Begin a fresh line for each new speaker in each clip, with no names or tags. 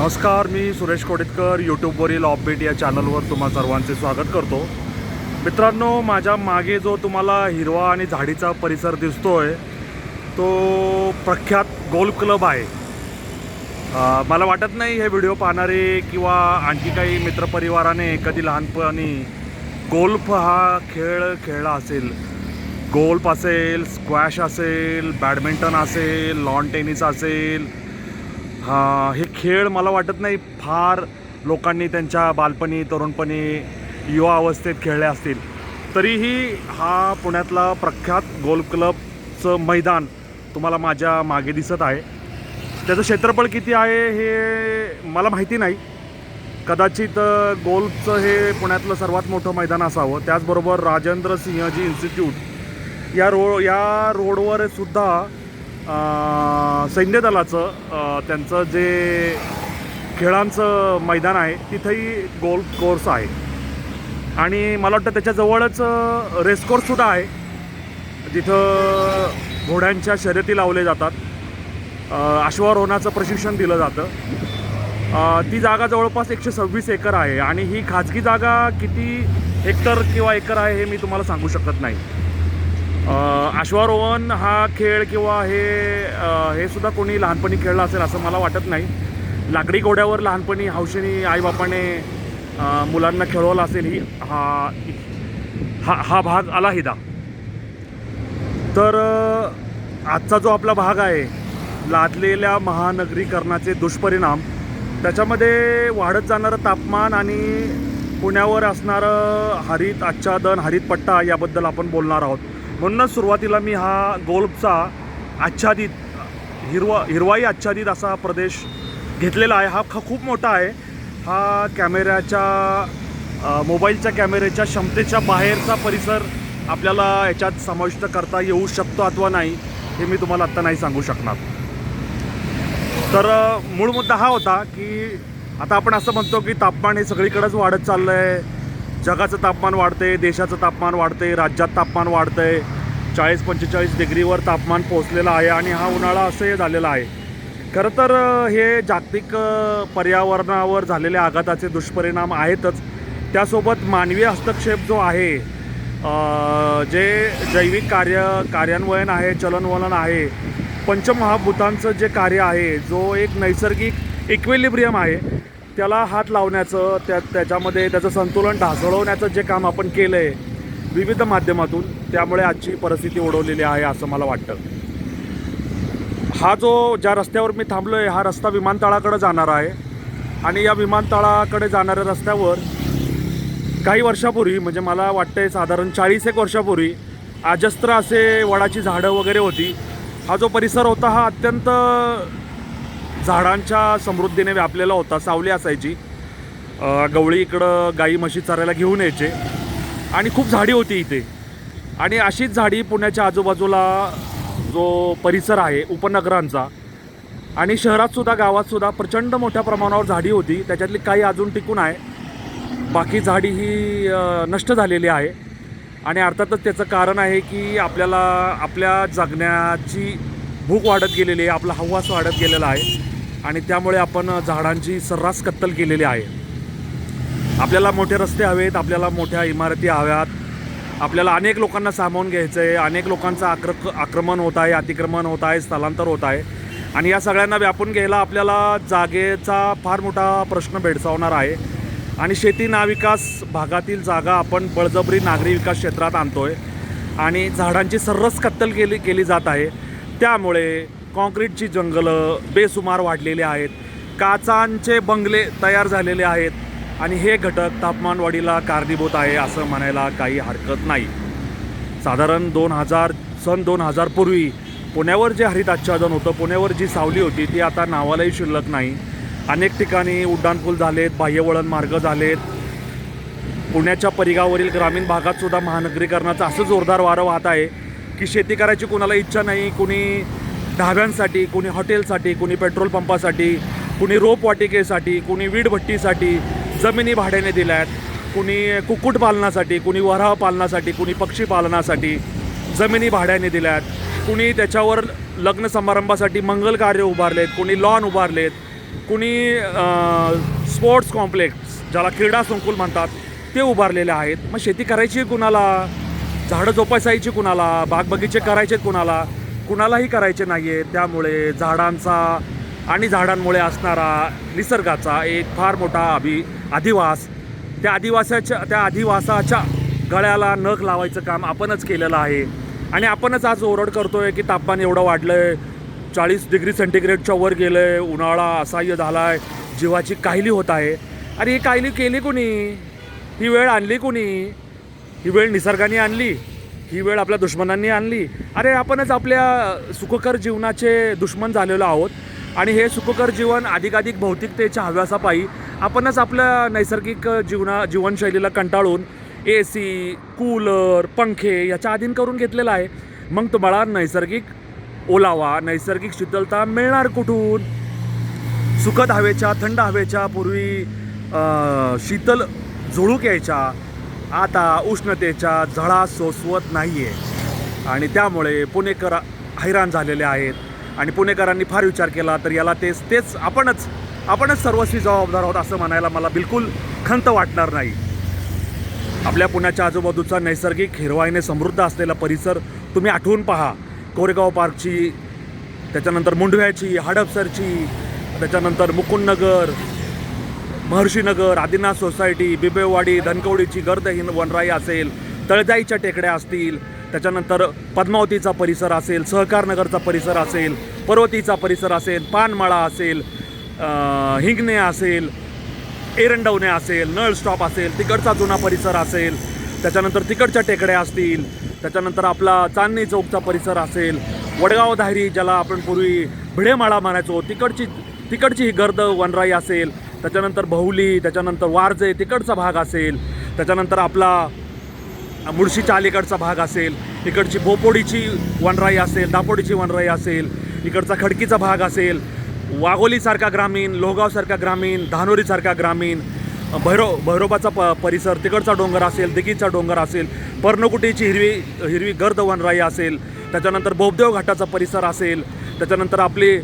नमस्कार मी सुरेश कोडितकर यूट्यूबवरील ऑफबीट या चॅनलवर तुम्हा सर्वांचे स्वागत करतो. मित्रांनो माझ्या मागे जो तुम्हाला हिरवा आणि झाडीचा परिसर दिसतोय तो प्रख्यात गोल्फ क्लब आहे. मला वाटत नाही हे व्हिडिओ पाहणारे किंवा आणखी काही मित्रपरिवाराने कधी लहानपणी गोल्फ हा खेळ खेळला असेल. गोल्फ असेल स्क्वॅश असेल बॅडमिंटन असेल लॉन टेनिस असेल हे खेळ मला वाटत नाही फार लोकांनी त्यांच्या बालपणी तरुणपणी युवा अवस्थेत खेळले असतील. तरीही हा पुण्यातला प्रख्यात गोल्फ क्लबचं मैदान तुम्हाला माझ्या मागे दिसत आहे. त्याचं क्षेत्रफळ किती आहे हे मला माहिती नाही. कदाचित गोल्फचं हे पुण्यातलं सर्वात मोठं मैदान असावं. त्याचबरोबर राजेंद्र सिंहजी इन्स्टिट्यूट या रो या रोडवर सुद्धा सैन्य दलाचं त्यांचं जे खेळांचं मैदान आहे तिथंही गोल्फ कोर्स आहे. आणि मला वाटतं त्याच्याजवळच रेसकोर्ससुद्धा आहे. जिथं घोड्यांच्या शर्यती लावले जातात. अश्वारोहणाचं प्रशिक्षण दिलं जातं. ती जागा जवळपास एकशे सव्वीस एकर आहे. आणि ही खाजगी जागा किती हेक्टर किंवा एकर आहे हे मी तुम्हाला सांगू शकत नाही. अश्वारोहण हा खेळ किंवा हे हे सुद्धा कोणी लहानपणी खेळला असेल असं मला वाटत नाही. लाकडी घोड्यावर लहानपणी हौशेनी आईबापाने मुलांना खेळवलं असेल ही हा हा हा भाग आला हिदा. तर आजचा जो आपला भाग आहे लादलेल्या महानगरीकरणाचे दुष्परिणाम त्याच्यामध्ये वाढत जाणारं तापमान आणि पुण्यावर असणारं हरित आच्छादन हरित पट्टा याबद्दल आपण बोलणार आहोत. म्हणूनच सुरुवातीला मी हा गोल्फचा आच्छादित हिरवा हिरवाई आच्छादित असा प्रदेश घेतलेला आहे. हा खूप मोठा आहे. हा कॅमेऱ्याच्या मोबाईलच्या कॅमेऱ्याच्या क्षमतेच्या बाहेरचा परिसर आपल्याला याच्यात समाविष्ट करता येऊ शकतो अथवा नाही हे मी तुम्हाला आत्ता नाही सांगू शकणार. तर मूळ मुद्दा हा होता की आता आपण असं म्हणतो की तापमान हे सगळीकडंच वाढत चाललं आहे जगाचं तापमान वाढते देशाचं तापमान वाढते राज्यात तापमान वाढतंय. चाळीस पंचेचाळीस डिग्रीवर तापमान पोहोचलेलं आहे आणि हा उन्हाळा असंही झालेला आहे. खरं तर हे जागतिक पर्यावरणावर झालेल्या आघाताचे दुष्परिणाम आहेतच. त्यासोबत मानवी हस्तक्षेप जो आहे जे जैविक कार्य कार्यान्वयन आहे चलनवलन आहे पंचमहाभूतांचं जे कार्य आहे जो एक नैसर्गिक इक्विलिब्रियम आहे त्याला हात लावण्याचं त्या त्याच्यामध्ये त्याचं संतुलन ढासळवण्याचं जे काम आपण केलं आहे विविध माध्यमातून त्यामुळे आजची परिस्थिती ओढवलेली आहे असं मला वाटतं. हा जो ज्या रस्त्यावर मी थांबलो आहे हा रस्ता विमानतळाकडे जाणार आहे. आणि या विमानतळाकडे जाणाऱ्या रस्त्यावर काही वर्षापूर्वी म्हणजे मला वाटतंय साधारण चाळीस एक वर्षापूर्वी अजस्त्र असे वडाची झाडं वगैरे होती. हा जो परिसर होता हा अत्यंत झाडांच्या समृद्धीने व्यापलेला होता सावली असायची. गवळी इकडं गाई म्हशी चरायला घेऊन यायचे. आणि खूप झाडी होती इथे. आणि अशीच झाडी पुण्याच्या आजूबाजूला जो परिसर आहे उपनगरांचा आणि शहरातसुद्धा गावातसुद्धा प्रचंड मोठ्या प्रमाणावर झाडी होती. त्याच्यातली काही अजून टिकून आहे. बाकी झाडी ही नष्ट झालेली आहे. आणि अर्थातच त्याचं कारण आहे की आपल्याला आपल्या जगण्याची भूक वाढत गेलेली आहे आपला हवास वाढत गेलेला आहे. आणि त्यामुळे आपण झाडांची सर्रास कत्तल केलेली आहे. आपल्याला मोठे रस्ते हवेत आपल्याला मोठ्या इमारती हव्यात. आपल्याला अनेक लोकांना सामावून घ्यायचं आहे अनेक लोकांचं आक्र आक्रमण होत आहे अतिक्रमण होत आहे स्थलांतर होत आहे. आणि या सगळ्यांना व्यापून घ्यायला आपल्याला जागेचा फार मोठा प्रश्न भेडसावणार आहे. आणि शेती नाविकास भागातील जागा आपण बळजबरी नागरी विकास क्षेत्रात आणतो आहे आणि झाडांची सर्रास कत्तल केली केली जात आहे. त्यामुळे कॉन्क्रीटची जंगलं बेसुमार वाढलेले आहेत. काचांचे बंगले तयार झालेले आहेत आणि हे घटक तापमानवाढीला कारणीभूत आहे असं म्हणायला काही हरकत नाही. साधारण दोन हजार सन दोन हजार पूर्वी पुण्यावर जे हरित आच्छादन होतं पुण्यावर जी सावली होती ती आता नावालाही शिल्लक नाही. अनेक ठिकाणी उड्डाणपूल झालेत बाह्यवळण मार्ग झालेत. पुण्याच्या परिगावरील ग्रामीण भागात सुद्धा महानगरीकरणाचं असं जोरदार वारं वाहत आहे की शेती करायची कोणाला इच्छा नाही कुणी ढाब्यांसाठी कुणी हॉटेलसाठी कुणी पेट्रोल पंपासाठी कुणी रोपवाटिकेसाठी कुणी वीडभट्टीसाठी जमिनी भाड्याने दिल्या आहेत कुणी कुक्कुटपालनासाठी कुणी वराह पालनासाठी कुणी पक्षी पालनासाठी जमिनी भाड्याने दिल्या आहेत कुणी त्याच्यावर लग्न समारंभासाठी मंगल कार्य उभारलेत कुणी लॉन उभारलेत कुणी स्पोर्ट्स कॉम्प्लेक्स ज्याला क्रीडा संकुल म्हणतात ते उभारलेले आहेत. मग शेती करायची कुणाला? झाडं जोपासायची कुणाला? बागबगीचे करायचे कुणाला? कुणालाही करायचे नाही आहे त्यामुळे झाडांचा आणि झाडांमुळे असणारा निसर्गाचा एक फार मोठा अभि अधिवास. त्या आदिवासाच्या त्या अधिवासाच्या गळ्याला नख लावायचं काम आपणच केलेलं आहे. आणि आपणच आज ओरड करतो आहे की तापमान एवढं वाढलं आहे चाळीस डिग्री सेंटीग्रेडच्या वर गेलं आहे उन्हाळा असह्य आहे जीवाची काहिली होत आहे. अरे ही काहिली केली कोणी? ही वेळ आणली कोणी? ही वेळ निसर्गाने आणली. ही वेळ आपल्या दुश्मनांनी आणली. अरे आपणच आपल्या सुखकर जीवनाचे दुश्मन झालेलो आहोत. आणि हे सुखकर जीवन अधिकाधिक भौतिकतेच्या हव्यासापायी आपणच आपल्या नैसर्गिक जीवना जीवनशैलीला कंटाळून ए सी कूलर पंखे याच्या अधीन करून घेतलेला आहे. मग तुम्हाला नैसर्गिक ओलावा नैसर्गिक शीतलता मिळणार कुठून? सुखद हवेच्या थंड हवेच्या पूर्वी शीतल झुळूक यायच्या. आता उष्णतेच्या झळा सोसवत नाही आहे आणि त्यामुळे पुणेकर हैराण झालेले आहेत. आणि पुणेकरांनी फार विचार केला तर याला तेच तेच आपणच आपणच सर्वस्वी जबाबदार आहोत असं म्हणायला मला बिलकुल खंत वाटणार नाही. आपल्या पुण्याच्या आजूबाजूचा नैसर्गिक हिरवाईने समृद्ध असलेला परिसर तुम्ही आठवून पहा. कोरेगाव पार्कची त्याच्यानंतर मुंडव्याची हडपसरची त्याच्यानंतर मुकुंदनगर महर्षीनगर आदिनाथ सोसायटी बिबेवाडी धनकवडीची गर्दहीन वनराई असेल तळजाईच्या टेकड्या असतील त्याच्यानंतर पद्मावतीचा परिसर असेल सहकारनगरचा परिसर असेल पर्वतीचा परिसर असेल पानमाळा असेल हिंगणे असेल एरंडवणे असेल नळ स्टॉप असेल तिकडचा जुना परिसर असेल त्याच्यानंतर तिकडच्या टेकड्या असतील त्याच्यानंतर आपला चांदणी चौकचा परिसर असेल वडगाव धायरी ज्याला आपण पूर्वी भिडेमाळा म्हणायचो तिकडची तिकडची ही गर्द वनराई असेल त्याच्यानंतर बहुली त्याच्यानंतर वारजे तिकडचा भाग असेल त्याच्यानंतर आपला मुळशीच्या अलीकडचा भाग असेल इकडची बोपोडीची वनराई असेल दापोडीची वनराई असेल इकडचा खडकीचा भाग असेल वाघोलीसारखा ग्रामीण लोहगावसारखा ग्रामीण धानोरीसारखा ग्रामीण भैरव भैरोबाचा प परिसर तिकडचा डोंगर असेल दिघीचा डोंगर असेल पर्णकुटीची हिरवी हिरवी गर्द वनराई असेल त्याच्यानंतर बोबदेव घाटाचा परिसर असेल त्याच्यानंतर आपली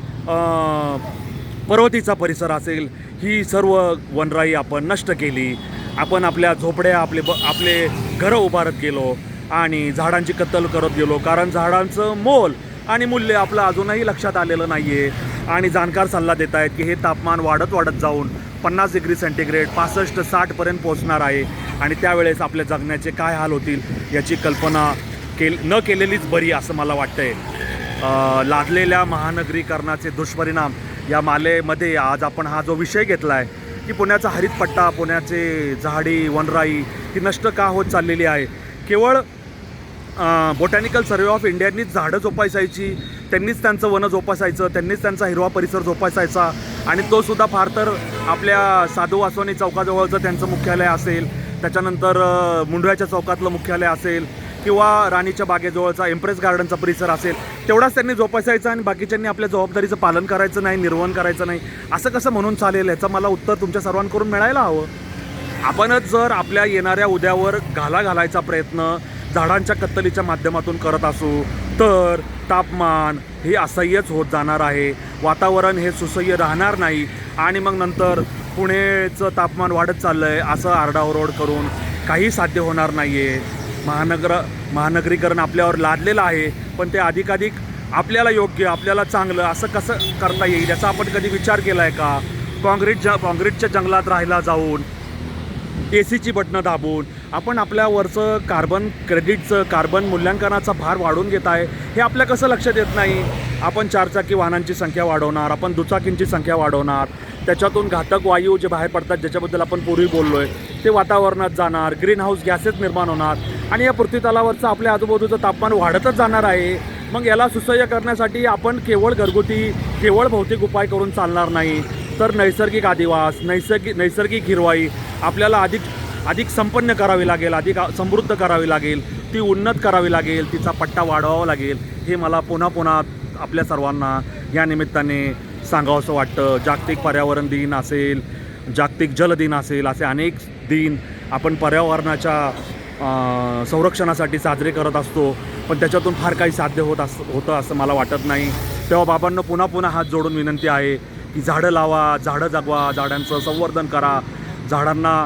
पर्वतीचा परिसर असेल ही सर्व वनराई आपण नष्ट केली. आपण आपल्या झोपड्या आपले ब आपले घरं उभारत गेलो आणि झाडांची कत्तल करत गेलो. कारण झाडांचं मोल आणि मूल्य आपलं अजूनही लक्षात आलेलं नाही आहे आणि जाणकार सल्ला देत आहेत की हे तापमान वाढत वाढत जाऊन पन्नास डिग्री सेंटीग्रेड पासष्ट साठपर्यंत पोहोचणार आहे. आणि त्यावेळेस आपल्या जगण्याचे काय हाल होतील याची कल्पना केल न केलेलीच बरी असं मला वाटतंय. आहे लादलेल्या महानगरीकरणाचे दुष्परिणाम या मालेमध्ये आज आपण हा जो विषय घेतला आहे की पुण्याचा हरित पट्टा पुण्याचे झाडी वनराई ही नष्ट का होत चाललेली आहे? केवळ बोटॅनिकल सर्वे ऑफ इंडियानीच झाडं जोपासायची त्यांनीच त्यांचं वन जोपासायचं त्यांनीच त्यांचा हिरवा परिसर जोपासायचा आणि तो सुद्धा फार तर आपल्या साधू वासवानी चौकाजवळचं त्यांचं मुख्यालय असेल त्याच्यानंतर अ, मुंडव्याच्या चौकातलं मुख्यालय असेल किंवा राणीच्या बागेजवळचा एम्प्रेस गार्डनचा परिसर असेल तेवढाच त्यांनी जोपासायचा आणि बाकीच्यांनी आपल्या जबाबदारीचं पालन करायचं नाही निर्वहन करायचं नाही असं कसं म्हणून चालेल याचं मला उत्तर तुमच्या सर्वांकडून मिळायला हवं. आपणच जर आपल्या येणाऱ्या उद्यावर घाला घालायचा प्रयत्न झाडांच्या कत्तलीच्या माध्यमातून करत असू तर तापमान हे असह्यच होत जाणार आहे. वातावरण हे सुसह्य राहणार नाही. आणि मग नंतर पुणेचं तापमान वाढत चाललं आहे असं आरडाओरड करून काही साध्य होणार नाही आहे महानगर महानगरीकरण आपल्यावर लादलेलं आहे पण ते अधिकाधिक आपल्याला योग्य आपल्याला चांगलं असं कसं करता येईल याचा आपण कधी विचार केला आहे का? काँक्रीट ज काँक्रीटच्या जंगलात राहायला जाऊन ए सीची बटणं दाबून आपण आपल्यावरचं कार्बन क्रेडिटचं कार्बन मूल्यांकनाचा भार वाढवून घेत आहे हे आपल्या कसं लक्षात येत नाही? आपण चारचाकी वाहनांची संख्या वाढवणार आपण दुचाकींची संख्या वाढवणार त्याच्यातून घातक वायू जे बाहेर पडतात ज्याच्याबद्दल आपण पूर्वी बोललो आहे ते वातावरणात जाणार ग्रीन हाऊस गॅसेस निर्माण होणार आणि या पृथ्वीतलावरचं आपल्या आजूबाजूचं तापमान वाढतच जाणार आहे. मग याला सुसह्य करण्यासाठी आपण केवळ घरगुती केवळ भौतिक उपाय करून चालणार नाही. तर नैसर्गिक आदिवास नैसर्गिक नैसर्गिक हिरवाई आपल्याला अधिक अधिक संपन्न करावी लागेल अधिक समृद्ध करावी लागेल ती उन्नत करावी लागेल तिचा पट्टा वाढवावा लागेल हे मला पुन्हा पुन्हा आपल्या सर्वांना या निमित्ताने सांगावंसं वाटतं. जागतिक पर्यावरण दिन असेल जागतिक जल दिन असेल असे अनेक दिन आपण पर्यावरणाच्या संरक्षणासाठी साजरे करत असतो. पण त्याच्यातून फार काही साध्य होत अस होतं असं मला वाटत नाही. तेव्हा बाबांना पुन्हा पुन्हा हात जोडून विनंती आहे की झाडं लावा झाडं जगवा झाडांचं संवर्धन करा. झाडांना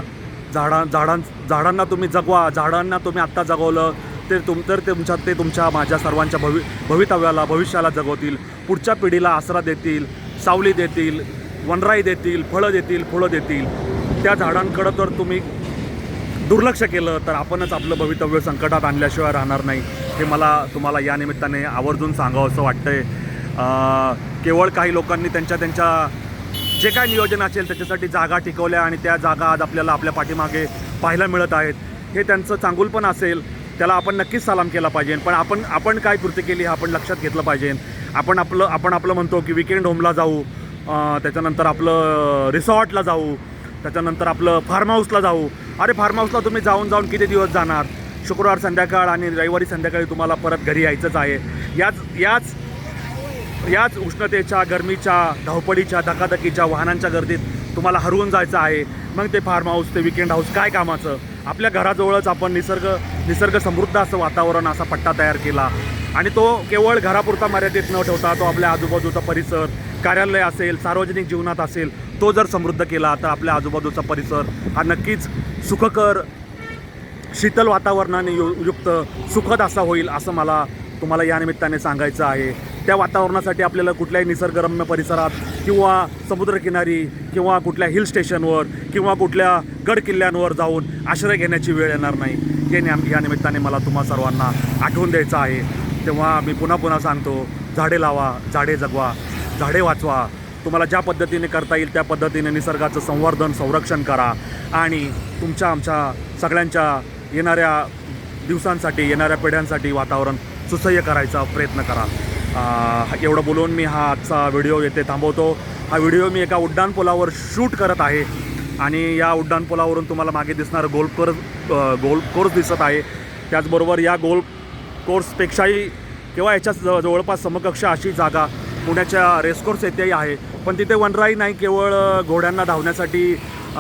झाडां झाडां झाडांना तुम्ही जगवा झाडांना तुम्ही आत्ता जगवलं ते तुम तर तुमच्या ते तुमच्या माझ्या सर्वांच्या भवि भवितव्याला भविष्याला जगवतील. पुढच्या पिढीला आसरा देतील सावली देतील वनराई देतील फळं देतील फुलं देतील. त्या झाडांकडं तर तुम्ही दुर्लक्ष केलं तर आपणच आपलं भवितव्य संकटात आणल्याशिवाय राहणार नाही. हे मला तुम्हाला या निमित्ताने आवर्जून सांगावं असं वाटतंय. केवळ काही लोकांनी त्यांच्या त्यांच्या जे काय नियोजन असेल त्याच्यासाठी जागा टिकवल्या आणि त्या जागा आज आपल्याला आपल्या पाठीमागे पाहायला मिळत आहेत. हे त्यांचं चांगुलपण असेल त्याला आपण नक्कीच सलाम केला पाहिजे. पण आपण आपण काय कृती केली हे आपण लक्षात घेतलं पाहिजे. आपण आपलं आपण आपलं म्हणतो की विकेंड होमला जाऊ त्याच्यानंतर आपलं रिसॉर्टला जाऊ त्याच्यानंतर आपलं फार्म हाऊसला जाऊ. अरे फार्म हाऊसला तुम्ही जाऊन जाऊन किती दिवस जाणार? शुक्रवार संध्याकाळ आणि रविवारी संध्याकाळी तुम्हाला परत घरी यायचंच आहे. याच याच याच उष्णतेच्या गरमीच्या धावपळीच्या धकाधकीच्या वाहनांच्या गर्दीत तुम्हाला हरवून जायचं आहे. मग ते फार्म हाऊस ते विकेंड हाऊस काय कामाचं? आपल्या घराजवळच आपण निसर्ग निसर्ग समृद्ध असं वातावरण असा पट्टा तयार केला. आणि तो केवळ घरापुरता मर्यादित न ठेवता तो आपल्या आजूबाजूचा परिसर कार्यालय असेल सार्वजनिक जीवनात असेल तो जर समृद्ध केला तर आपल्या आजूबाजूचा परिसर हा नक्कीच सुखकर शीतल वातावरणाने यु युक्त सुखद असा होईल असं मला तुम्हाला या निमित्ताने सांगायचं आहे. त्या वातावरणासाठी आपल्याला कुठल्याही निसर्गरम्य परिसरात किंवा समुद्रकिनारी किंवा कुठल्या हिल स्टेशनवर किंवा कुठल्या गड किल्ल्यांवर जाऊन आश्रय घेण्याची वेळ येणार नाही. हे न्या या निमित्ताने मला तुम्हा सर्वांना आठवून द्यायचं आहे. तेव्हा मी पुन्हा पुन्हा सांगतो झाडे लावा झाडे जगवा. झाडे वाचवा. तुम्हाला ज्या पद्धतीने करता येईल त्या पद्धतीने निसर्गाचं संवर्धन संरक्षण करा. आणि तुमच्या आमच्या सगळ्यांच्या येणाऱ्या दिवसांसाठी येणाऱ्या पिढ्यांसाठी वातावरण सुसह्य करायचा प्रयत्न करा. एवढं बोलून मी हा आजचा व्हिडिओ येथे थांबवतो. हा व्हिडिओ मी एका उड्डाणपुलावर शूट करत आहे. आणि या उड्डाणपुलावरून तुम्हाला मागे दिसणारं गोल्फ कोर्स गोल गोल्फ कोर्स दिसत आहे. त्याचबरोबर या गोल्फ कोर्सपेक्षाही किंवा याच्या जवळ जवळपास समकक्ष अशी जागा पुण्याच्या रेसकोर्स येथेही आहे. पण तिथे वनराई नाही केवळ घोड्यांना धावण्यासाठी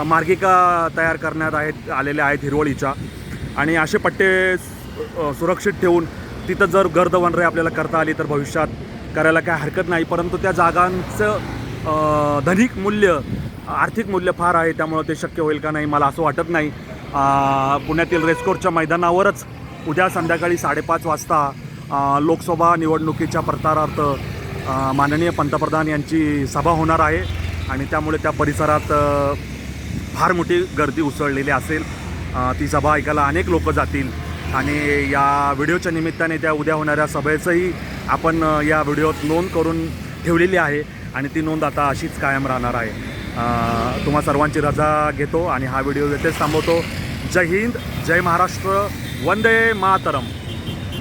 मार्गिका तयार करण्यात आहेत आलेल्या आहेत हिरवळीच्या. आणि असे पट्टे सुरक्षित ठेवून तिथं जर गर्द वनराई आपल्याला करता आली तर भविष्यात करायला काय हरकत नाही. परंतु त्या जागांचं धनिक मूल्य आर्थिक मूल्य फार आहे त्यामुळं ते शक्य होईल का नाही मला असं वाटत नाही. पुण्यातील रेसकोर्सच्या मैदानावरच उद्या संध्याकाळी साडेपाच वाजता लोकसभा निवडणुकीच्या प्रचारार्थ माननीय पंतप्रधान यांची सभा होणार आहे आणि त्यामुळे त्या परिसरात फार मोठी गर्दी उसळलेली असेल. ती सभा ऐकायला अनेक लोक जातील आणि या व्हिडिओच्या निमित्ताने त्या उद्या होणाऱ्या सभेचंही आपण या व्हिडिओत नोंद करून ठेवलेली आहे आणि ती नोंद आता अशीच कायम राहणार आहे. तुम्हा सर्वांची रजा घेतो आणि हा व्हिडिओ येथेच थांबवतो. जय हिंद जय महाराष्ट्र वंदे मातरम.